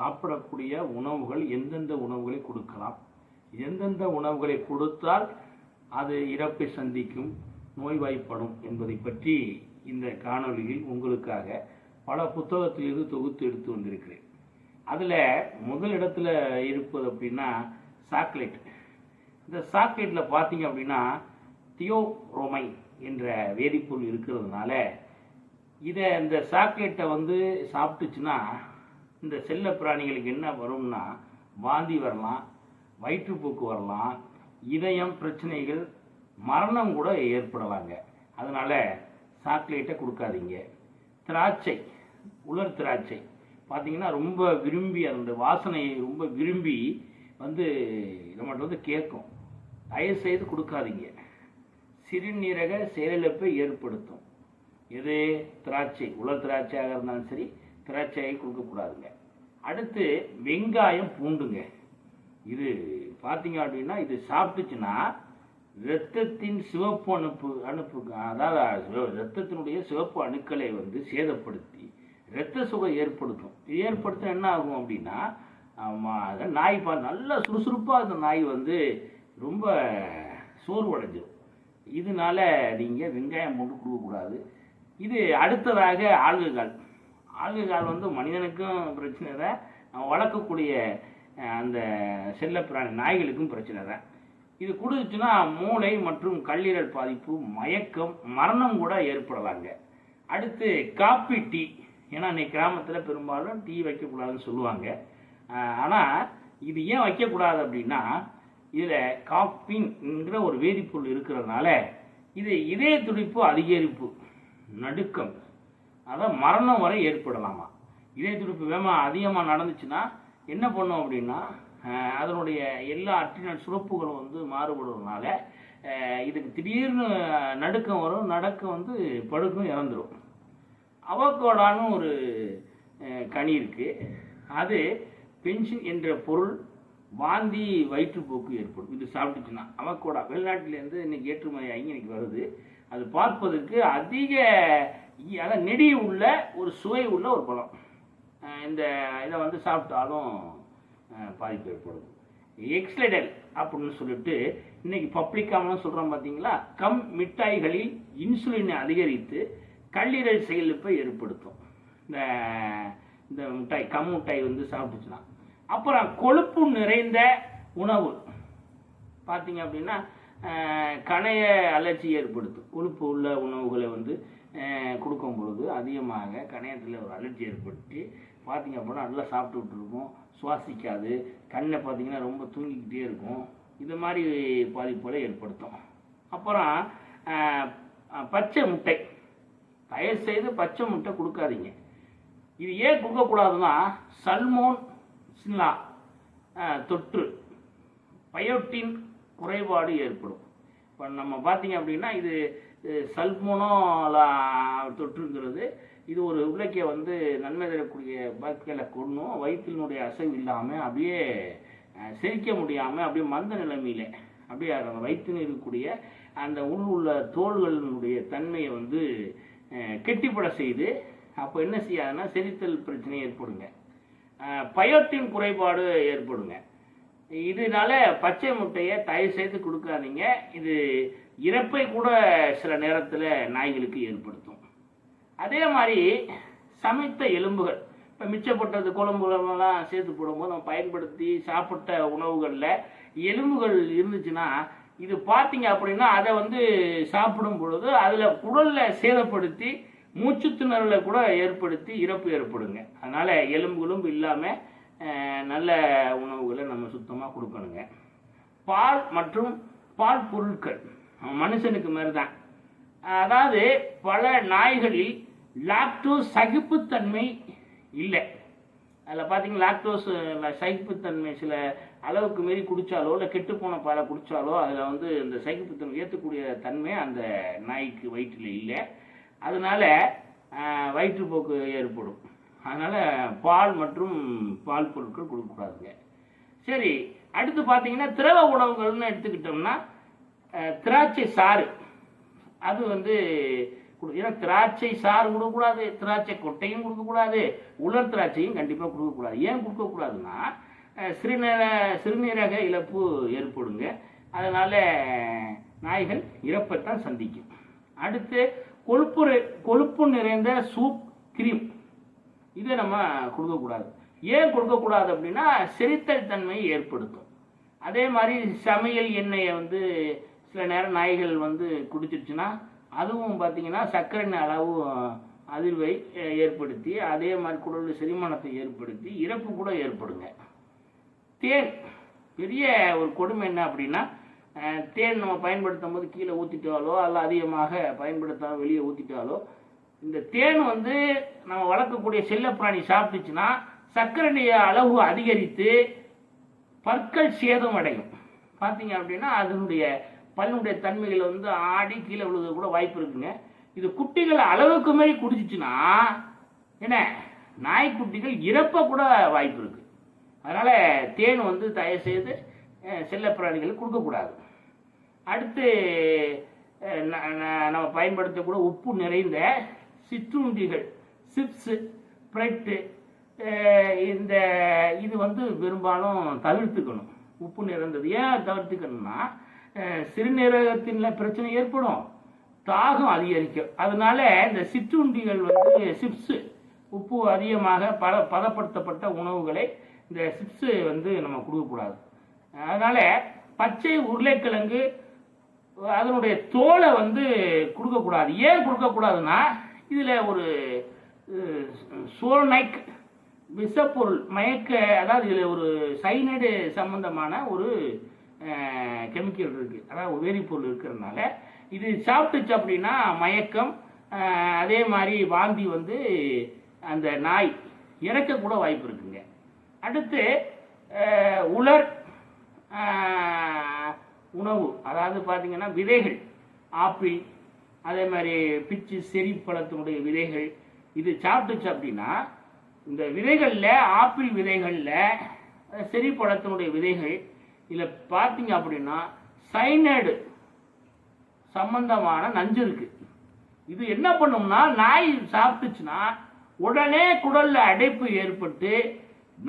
சாப்பிடக்கூடிய உணவுகள் எந்தெந்த உணவுகளை கொடுக்கலாம்? எந்தெந்த உணவுகளை கொடுத்தால் அது இறப்பை சந்திக்கும் நோய்வாய்ப்படும் என்பதை பற்றி இந்த காணொளியில் உங்களுக்காக பல புத்தகத்திலிருந்து தொகுத்து எடுத்து வந்திருக்கிறேன். அதில் முதல் இடத்துல இருப்பது அப்படின்னா சாக்லேட். இந்த சாக்லேட்டில் பார்த்தீங்க அப்படின்னா தியோரோமை என்ற வேதிப்பொருள் இருக்கிறதுனால இதை இந்த சாக்லேட்டை வந்து சாப்பிட்டுச்சுன்னா இந்த செல்ல பிராணிகளுக்கு என்ன வரும்னா வாந்தி வரலாம் வயிற்றுப்போக்கு வரலாம் இதயம் பிரச்சனைகள் மரணம் கூட ஏற்படலாங்க. அதனால் சாக்லேட்டை கொடுக்காதீங்க. திராட்சை உலர் திராட்சை. பார்த்தீங்கன்னா ரொம்ப விரும்பி அந்த வாசனையை ரொம்ப விரும்பி வந்து நம்மகிட்ட வந்து கேட்கும். தயவு செய்து கொடுக்காதீங்க. சிறுநீரக செயலிழப்பை ஏற்படுத்தும். எது? திராட்சை. உலர் திராட்சையாக இருந்தாலும் சரி திராட்சையை கொடுக்கக்கூடாதுங்க. அடுத்து வெங்காயம் பூண்டுங்க. இது பார்த்தீங்க அப்படின்னா இது சாப்பிட்டுச்சுன்னா இரத்தத்தின் சிவப்பு அணுப்பு அணுப்பு அதாவது இரத்தத்தினுடைய சிவப்பு அணுக்களை வந்து சேதப்படுத்தி இரத்த சுவை ஏற்படுத்தும். இது ஏற்படுத்த என்ன ஆகும் அப்படின்னா நாய் பா நல்லா சுறுசுறுப்பாக அந்த நாய் வந்து ரொம்ப சோர்வடைஞ்சிடும் இதனால நீங்கள் வெங்காயம் போட்டு கொடுக்கக்கூடாது. இது அடுத்ததாக ஆல்கஹால் கால் வந்து மனிதனுக்கும் பிரச்சனை தான் வளர்க்கக்கூடிய அந்த செல்லப்பிராணி நாய்களுக்கும் பிரச்சனை தான் இது கொடுத்துச்சுன்னா மூளை மற்றும் கல்லீரல் பாதிப்பு மயக்கம் மரணம் கூட ஏற்படலாங்க. அடுத்து காப்பி டீ. ஏன்னா இன்னைக்கு கிராமத்தில் பெரும்பாலும் டீ வைக்கக்கூடாதுன்னு சொல்லுவாங்க. ஆனால் இது ஏன் வைக்கக்கூடாது அப்படின்னா இதில் காப்பின்ங்கிற ஒரு வேதிப்பொருள் இருக்கிறதுனால இது இதய துடிப்பு அதிகரிப்பு நடுக்கம். அதான் மரணம் வரை ஏற்படலாமா? இதய துடிப்பு வேகமா அதிகமாக நடந்துச்சுன்னா என்ன பண்ணும் அப்படின்னா அதனுடைய எல்லா அற்றினல் சுரப்புகளும் வந்து மாறுபடுறதுனால இதுக்கு திடீர்னு நடுக்கம் வரும் நடக்கம் வந்து படுக்கும் இறந்துடும் அவக்கோடான்னு ஒரு கனி இருக்குது அது பென்ஷன் என்ற பொருள் வாந்தி வயிற்றுப்போக்கு ஏற்படும். இது சாப்பிட்டுச்சுன்னா அவகோடா வெளிநாட்டிலேருந்து இன்னைக்கு ஏற்றுமதி ஆகி இன்னைக்கு வருது. அது பார்ப்பதற்கு அதிக அதான் நெடி உள்ள ஒரு சுவை உள்ள ஒரு பழம். இந்த இதை வந்து சாப்பிட்டாலும் பாதிப்பு ஏற்படும். எக்ஸ்லெடல் அப்படின்னு சொல்லிட்டு இன்னைக்கு பப்ளிக்காமலாம் சொல்கிறோம் பார்த்தீங்களா கம் மிட்டாய்களில் இன்சுலினை அதிகரித்து கல்லீரல் செயலிழப்பை ஏற்படுத்தும். இந்த இந்த மிட்டாய் கம் மிட்டாய் வந்து சாப்பிட்டுச்சுன்னா. அப்புறம் கொழுப்பு நிறைந்த உணவு. பார்த்தீங்க அப்படின்னா கணைய அலர்ச்சி ஏற்படுத்தும். கொழுப்பு உள்ள உணவுகளை வந்து கொடுக்கும் பொழுது அதிகமாக கணையத்தில் ஒரு அலர்ஜி ஏற்பட்டு பார்த்தீங்க அப்படின்னா நல்லா சாப்பிட்டுட்டு இருக்கும் சுவாசிக்காது. கண்ணை பார்த்தீங்கன்னா ரொம்ப தூங்கிக்கிட்டே இருக்கும். இது மாதிரி பாதிப்புகளை ஏற்படுத்தும். அப்புறம் பச்சை முட்டை. தயவு செய்து பச்சை முட்டை கொடுக்காதீங்க. இது ஏன் கொடுக்கக்கூடாதுன்னா சல்மோன் சின்லா தொற்று. பயோட்டின் குறைபாடு ஏற்படும். இப்போ நம்ம பார்த்தீங்க அப்படின்னா இது சல்மோனோலா தொற்றுங்கிறது இது ஒரு உலக்கைய வந்து நன்மை தரக்கூடிய பாக்டீரியால கொன்னும் வயிற்றினுடைய அசைவு இல்லாமல் அப்படியே செரிக்க முடியாமல் அப்படியே மந்த நிலைமையில் அப்படியே அந்த வயிற்றில் இருக்கக்கூடிய அந்த உள் உள்ள தோள்களினுடைய தன்மையை வந்து கெட்டிப்பட செய்து அப்போ என்ன செய்யாதுன்னா செரித்தல் பிரச்சனை ஏற்படுங்க. பயத்தின் பயோட்டின் குறைபாடு ஏற்படுங்க. இதனால பச்சை முட்டையை தயவு செய்து கொடுக்காதீங்க. இது இறப்பை கூட சில நேரத்தில் நாய்களுக்கு ஏற்படுத்தும். அதே மாதிரி சமைத்த எலும்புகள். இப்போ மிச்சப்பட்டது குழம்புகளெல்லாம் சேர்த்து போடும்போது நம்ம பயன்படுத்தி சாப்பிட்ட உணவுகளில் எலும்புகள் இருந்துச்சுன்னா இது பார்த்தீங்க அப்படின்னா அதை வந்து சாப்பிடும் பொழுது அதில் குடலில் சேதப்படுத்தி மூச்சு திணறலை கூட ஏற்படுத்தி இறப்பு ஏற்படுங்க. அதனால் எலும்புகளும் இல்லாமல் நல்ல உணவுகளை நம்ம சுத்தமாக கொடுக்கணுங்க. பால் மற்றும் பால் பொருட்கள். மனுஷனுக்கு மாதிரி தான் அதாவது பல நாய்களில் லாக்டோஸ் சகிப்புத்தன்மை இல்லை. அதில் பார்த்தீங்கன்னா லாக்டோஸ் சகிப்புத்தன்மை சில அளவுக்கு மீறி குடித்தாலோ இல்லை கெட்டுப்போன பாலை குடித்தாலோ அதில் வந்து இந்த சகிப்புத்தன்மை ஏற்றக்கூடிய தன்மை அந்த நாய்க்கு வயிற்றில் இல்லை. அதனால வயிற்றுப்போக்கு ஏற்படும். அதனால் பால் மற்றும் பால் பொருட்கள் கொடுக்கக்கூடாதுங்க. சரி அடுத்து பார்த்தீங்கன்னா திரவ உணவுகள்னு எடுத்துக்கிட்டோம்னா திராட்சை சாறு. அது வந்து கொடு- ஏன்னா திராட்சை சாறு கொடுக்கக்கூடாது திராட்சை கொட்டையும் கொடுக்கக்கூடாது உலர் திராட்சையும் கண்டிப்பாக கொடுக்கக்கூடாது. ஏன் கொடுக்கக்கூடாதுன்னா சிறுநீர சிறுநீரக இழப்பு ஏற்படுங்க. அதனால் நாய்கள் இறப்பைத்தான் சந்திக்கும். அடுத்து கொழுப்பு கொழுப்பு நிறைந்த சூப் கிரீம் இதை நம்ம கொடுக்கக்கூடாது. ஏன் கொடுக்கக்கூடாது அப்படின்னா செரித்தல் தன்மையை ஏற்படுத்தும். அதே மாதிரி சமையல் எண்ணெயை வந்து சில நேரம் நாய்கள் வந்து குடிச்சிருச்சுன்னா அதுவும் பார்த்தீங்கன்னா சர்க்கரை அளவு அதிர்வை ஏற்படுத்தி அதே மாதிரி குடல் செரிமானத்தை ஏற்படுத்தி இறப்பு கூட ஏற்படுங்க. தேன். பெரிய ஒரு கொடுமை என்ன அப்படின்னா தேன் நம்ம பயன்படுத்தும் போது கீழே ஊற்றிட்டாலோ அல்ல அதிகமாக பயன்படுத்தாம வெளியே ஊற்றிட்டாலோ இந்த தேன் வந்து நம்ம வளர்க்கக்கூடிய செல்லப்பிராணி சாப்பிட்டுச்சுன்னா சர்க்கரையுடைய அளவு அதிகரித்து பற்கள் சேதம் அடையும். பார்த்தீங்க அப்படின்னா அதனுடைய பல்லுடைய தன்மைகள் வந்து ஆடி கீழே விழுவது கூட வாய்ப்பு இருக்குங்க. இது குட்டிகள் அளவுக்கு மாரி குடிச்சிச்சுன்னா என்ன நாய்க்குட்டிகள் இறப்ப கூட வாய்ப்பு இருக்குது அதனால் தேன் வந்து தயவு செய்து செல்ல செல்லப்பிராணிகளுக்கு கொடுக்கக்கூடாது. அடுத்து ந- ந- நம்ம பயன்படுத்தக்கூடிய உப்பு நிறைந்த சிற்றுண்டிகள் சிப்ஸு பிரெட்டு இந்த இது வந்து பெரும்பாலும் தவிர்த்துக்கணும். உப்பு நிறைந்தது ஏன் தவிர்த்துக்கணும்னா சிறுநீரகத்தின் பிரச்சனை ஏற்படும். தாகம் அதிகரிக்கும். அதனால இந்த சிற்றுண்டிகள் வந்து சிப்ஸு உப்பு அதிகமாக பல பதப்படுத்தப்பட்ட உணவுகளை இந்த சிப்ஸு வந்து நம்ம கொடுக்கக்கூடாது. அதனால பச்சை உருளைக்கிழங்கு அதனுடைய தோலை வந்து கொடுக்கக்கூடாது. ஏன் கொடுக்கக்கூடாதுன்னா இதில் ஒரு சோல்னைக் விஷப்பொருள் மயக்க அதாவது இதில் ஒரு சைனைடு சம்பந்தமான ஒரு கெமிக்கல் இருக்குது அதாவது ஒரு வேதிப்பொருள் இருக்கிறதுனால இது சாப்பிட்டுச்சு அப்படின்னா மயக்கம் அதே மாதிரி வாந்தி வந்து அந்த நாய் இறக்க கூட வாய்ப்பு இருக்குங்க. அடுத்து உலர் உணவு அதாவது பார்த்தீங்கன்னா விதைகள். ஆப்பிள் அதே மாதிரி பிச்சு செரி பழத்தினுடைய விதைகள். இது சாப்பிட்டுச்சு அப்படின்னா இந்த விதைகளில் ஆப்பிள் விதைகளில் செரி பழத்தினுடைய விதைகள் இதில் பார்த்தீங்க அப்படின்னா சைனைடு சம்பந்தமான நஞ்சு இருக்கு. இது என்ன பண்ணும்னா நாய் சாப்பிட்டுச்சுன்னா உடனே குடலில் அடைப்பு ஏற்பட்டு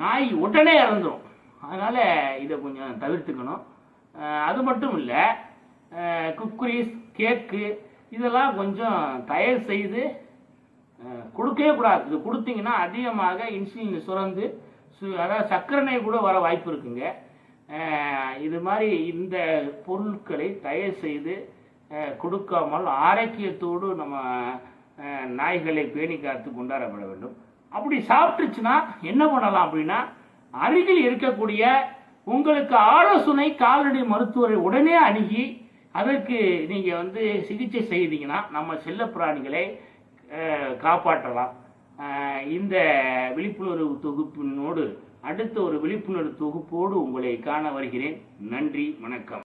நாய் உடனே இறந்துரும். அதனால் இதை கொஞ்சம் தவிர்த்துக்கணும். அது மட்டும் இல்லை குக்குரிஸ் கேக்கு இதெல்லாம் கொஞ்சம் தயார் செய்து கொடுக்கவே கூடாது. இது கொடுத்தீங்கன்னா அதிகமாக இன்சுலின் சுரந்து சு- அதாவது சர்க்கரை கூட வர வாய்ப்பு இருக்குங்க. இது மாதிரி இந்த பொருட்களை தயார் செய்து கொடுக்காமல் ஆரோக்கியத்தோடு நம்ம நாய்களை பேணி காத்து கொண்டாடப்பட வேண்டும். அப்படி சாப்பிட்டுச்சுன்னா என்ன பண்ணலாம் அப்படின்னா அருகில் இருக்கக்கூடிய உங்களுக்கு ஆலோசனை கால்நடை மருத்துவரை உடனே அணுகி அதற்கு நீங்க வந்து சிகிச்சை செய்தீங்கன்னா நம்ம செல்ல பிராணிகளை காப்பாற்றலாம். இந்த விழிப்புணர்வு தொகுப்பினோடு அடுத்த ஒரு விழிப்புணர்வு தொகுப்போடு உங்களை காண வருகிறேன். நன்றி வணக்கம்.